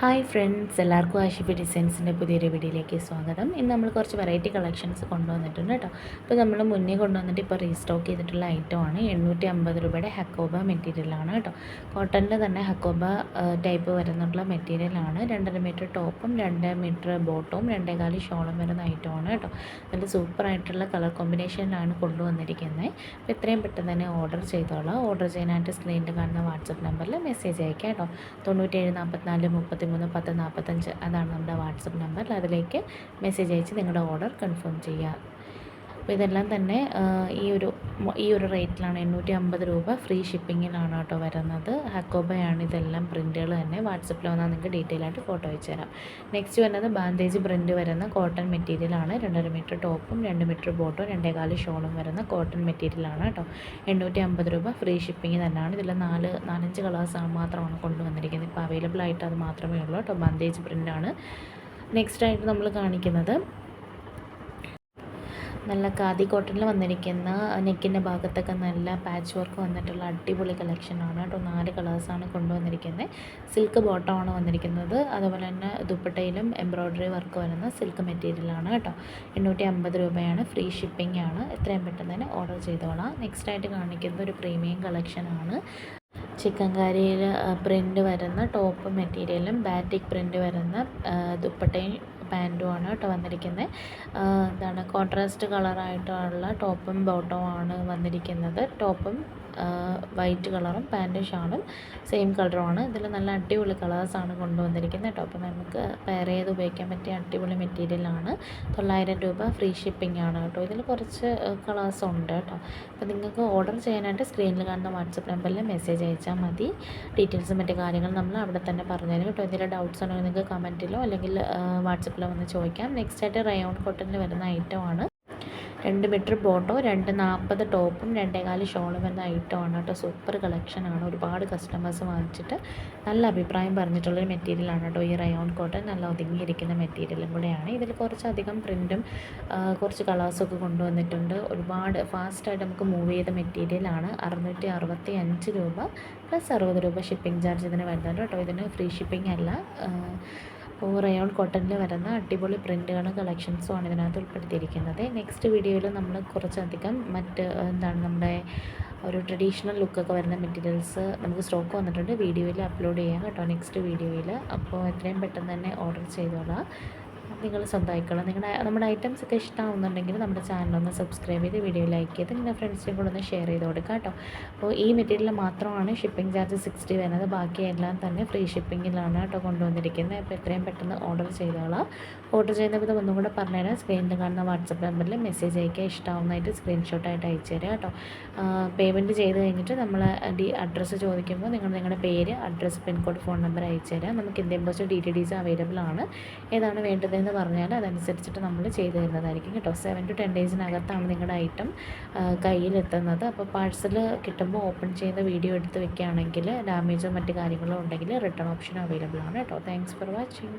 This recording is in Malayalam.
ഹായ് ഫ്രണ്ട്സ് എല്ലാവർക്കും ആഷിഫി ഡിസൈൻസിന്റെ പുതിയൊരു വീഡിയോയിലേക്ക് സ്വാഗതം. ഇന്ന് നമ്മൾ കുറച്ച് വെറൈറ്റി കളക്ഷൻസ് കൊണ്ടുവന്നിട്ടുണ്ട് കേട്ടോ. അപ്പോൾ നമ്മൾ മുന്നേ കൊണ്ടുവന്നിട്ട് ഇപ്പോൾ റീസ്റ്റോക്ക് ചെയ്തിട്ടുള്ള ഐറ്റമാണ് എണ്ണൂറ്റി അമ്പത് രൂപയുടെ ഹക്കോബ മെറ്റീരിയലാണ് കേട്ടോ. കോട്ടണിന്റെ തന്നെ ഹക്കോബ ടൈപ്പ് വരുന്നുള്ള മെറ്റീരിയലാണ് രണ്ടര മീറ്റർ ടോപ്പും രണ്ട് മീറ്റർ ബോട്ടവും രണ്ടേകാൽ ഷോളും വരുന്ന ആണ് കേട്ടോ. നല്ല സൂപ്പറായിട്ടുള്ള കളർ കോമ്പിനേഷനിലാണ് കൊണ്ടുവന്നിരിക്കുന്നത്. അപ്പോൾ എത്രയും പെട്ടെന്ന് തന്നെ ഓർഡർ ചെയ്തോളാം. ഓർഡർ ചെയ്യാനായിട്ട് സ്ക്രീനിൽ കാണുന്ന വാട്സപ്പ് നമ്പറിൽ മെസ്സേജ് അയക്കാം കേട്ടോ. തൊണ്ണൂറ്റേഴ് നാൽപ്പത്തിനാല് മുപ്പത്തി മൂന്ന് പത്ത് നാൽപ്പത്തഞ്ച് അതാണ് നമ്മുടെ വാട്സപ്പ് നമ്പർ അതിലേക്ക് മെസ്സേജ് അയച്ച് നിങ്ങളുടെ ഓർഡർ കൺഫേം ചെയ്യുക അപ്പോൾ ഇതെല്ലാം തന്നെ ഈ ഒരു ഈ ഒരു റേറ്റിലാണ് എണ്ണൂറ്റി അമ്പത് രൂപ ഫ്രീ ഷിപ്പിങ്ങിലാണ് കേട്ടോ വരുന്നത്. ഹക്കോബയാണ് ഇതെല്ലാം പ്രിന്റുകൾ തന്നെ. വാട്സപ്പിൽ വന്നാൽ നിങ്ങൾക്ക് ഡീറ്റെയിൽ ആയിട്ട് ഫോട്ടോ അയച്ചു തരാം. നെക്സ്റ്റ് വരുന്നത് ബാൻഡേജ് പ്രിന്റ് വരുന്ന കോട്ടൺ മെറ്റീരിയലാണ് രണ്ടര മീറ്റർ ടോപ്പും രണ്ട് മീറ്റർ ബോട്ടും രണ്ടേകാൽ ഷോളും വരുന്ന കോട്ടൺ മെറ്റീരിയലാണ് കേട്ടോ. എണ്ണൂറ്റി അമ്പത് രൂപ ഫ്രീ ഷിപ്പിംഗ് തന്നെയാണ്. ഇതിൽ നാല് നാലഞ്ച് കളേഴ്സാണ് മാത്രമാണ് കൊണ്ടുവന്നിരിക്കുന്നത്. ഇപ്പോൾ അവൈലബിൾ ആയിട്ട് അത് മാത്രമേ ഉള്ളൂ കേട്ടോ. ബാൻഡേജ് പ്രിന്റാണ് നെക്സ്റ്റ് ആയിട്ട് നമ്മൾ കാണിക്കുന്നത് നല്ല ഖാദി കോട്ടണിൽ വന്നിരിക്കുന്ന നെക്കിന്റെ ഭാഗത്തൊക്കെ നല്ല പാച്ച് വർക്ക് വന്നിട്ടുള്ള അടിപൊളി കളക്ഷനാണ് കേട്ടോ. നാല് കളേഴ്സാണ് കൊണ്ടുവന്നിരിക്കുന്നത് സിൽക്ക് ബോട്ടമാണ് വന്നിരിക്കുന്നത്. അതുപോലെ തന്നെ ദുപ്പട്ടയിലും എംബ്രോയ്ഡറി വർക്ക് വരുന്ന സിൽക്ക് മെറ്റീരിയലാണ് കേട്ടോ. എണ്ണൂറ്റി അമ്പത് രൂപയാണ്. ഫ്രീ ഷിപ്പിംഗ് ആണ്. എത്രയും പെട്ടെന്ന് തന്നെ ഓർഡർ ചെയ്തോളാം. നെക്സ്റ്റ് ആയിട്ട് കാണിക്കുന്നത് ഒരു പ്രീമിയം കളക്ഷനാണ് ചിക്കൻ കാരിയിൽ പ്രിന്റ് വരുന്ന ടോപ്പ് മെറ്റീരിയലും ബാറ്റിക് പ്രിന്റ് വരുന്ന ദുപ്പട്ടയും പാന്റുമാണ് കേട്ടോ വന്നിരിക്കുന്നത് എന്താണ് കോൺട്രാസ്റ്റ് കളറായിട്ടുള്ള ടോപ്പും ബോട്ടവും ആണ് വന്നിരിക്കുന്നത്. ടോപ്പും വൈറ്റ് കളറും പാന്റും ഷാളും സെയിം കളറുമാണ്. ഇതിൽ നല്ല അടിപൊളി കളേഴ്സാണ് കൊണ്ടുവന്നിരിക്കുന്നത് കേട്ടോ. അപ്പോൾ നമുക്ക് പെയർ ചെയ്ത് ഉപയോഗിക്കാൻ പറ്റിയ അടിപൊളി മെറ്റീരിയലാണ് തൊള്ളായിരം രൂപ ഫ്രീ ഷിപ്പിംഗ് ആണ് കേട്ടോ. ഇതിൽ കുറച്ച് കളേഴ്സ് ഉണ്ട് കേട്ടോ. അപ്പോൾ നിങ്ങൾക്ക് ഓർഡർ ചെയ്യാനായിട്ട് സ്ക്രീനിൽ കാണുന്ന വാട്സപ്പ് നമ്പറിൽ മെസ്സേജ് അയച്ചാൽ മതി. ഡീറ്റെയിൽസും മറ്റു കാര്യങ്ങളും നമ്മൾ അവിടെ തന്നെ പറഞ്ഞുതരും കേട്ടോ. എന്തെങ്കിലും ഡൗട്ട്സ് ഉണ്ടെങ്കിൽ നിങ്ങൾക്ക് കമന്റിലോ അല്ലെങ്കിൽ വാട്സപ്പിലോ വന്ന് ചോദിക്കാം. നെക്സ്റ്റ് ആയിട്ട് റയോൺ കോട്ടണിൽ വരുന്ന ഐറ്റമാണ് രണ്ട് മീറ്റർ ബോട്ടോ രണ്ട് നാൽപ്പത് ടോപ്പും രണ്ടേകാൽ ഷോളും വരുന്ന ഐറ്റമാണ് കേട്ടോ. സൂപ്പർ കളക്ഷനാണ് ഒരുപാട് കസ്റ്റമേഴ്സ് വാങ്ങിച്ചിട്ട് നല്ല അഭിപ്രായം പറഞ്ഞിട്ടുള്ളൊരു മെറ്റീരിയലാണ് കേട്ടോ. ഈ റയോൺ കോട്ടൺ നല്ല ഒതുങ്ങിയിരിക്കുന്ന മെറ്റീരിയലും കൂടെയാണ്. ഇതിൽ കുറച്ചധികം പ്രിന്റും കുറച്ച് കളേഴ്സൊക്കെ കൊണ്ടുവന്നിട്ടുണ്ട്. ഒരുപാട് ഫാസ്റ്റായിട്ട് നമുക്ക് മൂവ് ചെയ്ത മെറ്റീരിയലാണ് അറുന്നൂറ്റി അറുപത്തി അഞ്ച് രൂപ പ്ലസ് അറുപത് രൂപ ഷിപ്പിംഗ് ചാർജ് ഇതിന് വരുന്നുണ്ട് കേട്ടോ. ഇതിന് ഫ്രീ ഷിപ്പിംഗ് അല്ല. റയോൺ കോട്ടണിൽ വരുന്ന അടിപൊളി പ്രിന്റുകളും കളക്ഷൻസുമാണ് ഇതിനകത്ത് ഉൾപ്പെടുത്തിയിരിക്കുന്നത്. നെക്സ്റ്റ് വീഡിയോയിൽ നമ്മൾ കുറച്ചധികം മറ്റ് എന്താണ് നമ്മുടെ ഒരു ട്രഡീഷണൽ ലുക്കൊക്കെ വരുന്ന മെറ്റീരിയൽസ് നമുക്ക് സ്റ്റോക്ക് വന്നിട്ടുണ്ട്. വീഡിയോയിൽ അപ്ലോഡ് ചെയ്യാം കേട്ടോ നെക്സ്റ്റ് വീഡിയോയിൽ അപ്പോൾ എത്രയും പെട്ടെന്ന് തന്നെ ഓർഡർ ചെയ്തോളാം. നിങ്ങൾ സ്വന്തമായിക്കോളാം. നിങ്ങളുടെ നമ്മുടെ ഐറ്റംസ് ഒക്കെ ഇഷ്ടമാവുന്നുണ്ടെങ്കിൽ നമ്മുടെ ചാനലൊന്ന് സബ്സ്ക്രൈബ് ചെയ്ത് വീഡിയോ ലൈക്ക് ചെയ്ത് നിങ്ങളുടെ ഫ്രണ്ട്സിനും കൂടെ ഒന്ന് ഷെയർ ചെയ്ത് കൊടുക്കുക കേട്ടോ. അപ്പോൾ ഈ മെറ്റീരിയൽ മാത്രമാണ് ഷിപ്പിംഗ് ചാർജ് സിക്സ്റ്റി വരുന്നത്. ബാക്കിയെല്ലാം തന്നെ ഫ്രീ ഷിപ്പിങ്ങിലാണ് കേട്ടോ കൊണ്ടുവന്നിരിക്കുന്നത്. അപ്പോൾ എത്രയും പെട്ടെന്ന് ഓർഡർ ചെയ്തോളാം. ഓർഡർ ചെയ്യുന്ന വിധം ഒന്നും കൂടെ പറഞ്ഞുതരാം സ്ക്രീനിൽ കാണുന്ന വാട്സപ്പ് നമ്പറിൽ മെസ്സേജ് അയക്കുക. ഇഷ്ടമാവുന്നതായിട്ട് സ്ക്രീൻഷോട്ടായിട്ട് അയച്ചു തരാം കേട്ടോ. പേയ്മെന്റ് ചെയ്ത് കഴിഞ്ഞിട്ട് നമ്മൾ ഡി അഡ്രസ്സ് ചോദിക്കുമ്പോൾ നിങ്ങൾ നിങ്ങളുടെ പേര് അഡ്രസ്സ് പിൻകോഡ് ഫോൺ നമ്പർ അയച്ചു തരാം. നമുക്ക് ഇന്ത്യൻ പോസ്റ്റ് ഡി അവൈലബിൾ ആണ്. ഏതാണ് വേണ്ടതെന്ന് എന്ന് പറഞ്ഞാൽ അതനുസരിച്ചിട്ട് നമ്മൾ ചെയ്ത് തരുന്നതായിരിക്കും കേട്ടോ. സെവൻ ടു ടെൻ ഡേയ്സിനകത്താണ് നിങ്ങളുടെ ഐറ്റം കയ്യിലെത്തുന്നത്. അപ്പോൾ പാഴ്സൽ കിട്ടുമ്പോൾ ഓപ്പൺ ചെയ്യുന്ന വീഡിയോ എടുത്ത് വെക്കുകയാണെങ്കിൽ ഡാമേജോ മറ്റു കാര്യങ്ങളോ ഉണ്ടെങ്കിൽ റിട്ടേൺ ഓപ്ഷൻ അവൈലബിൾ ആണ് കേട്ടോ. Thanks for watching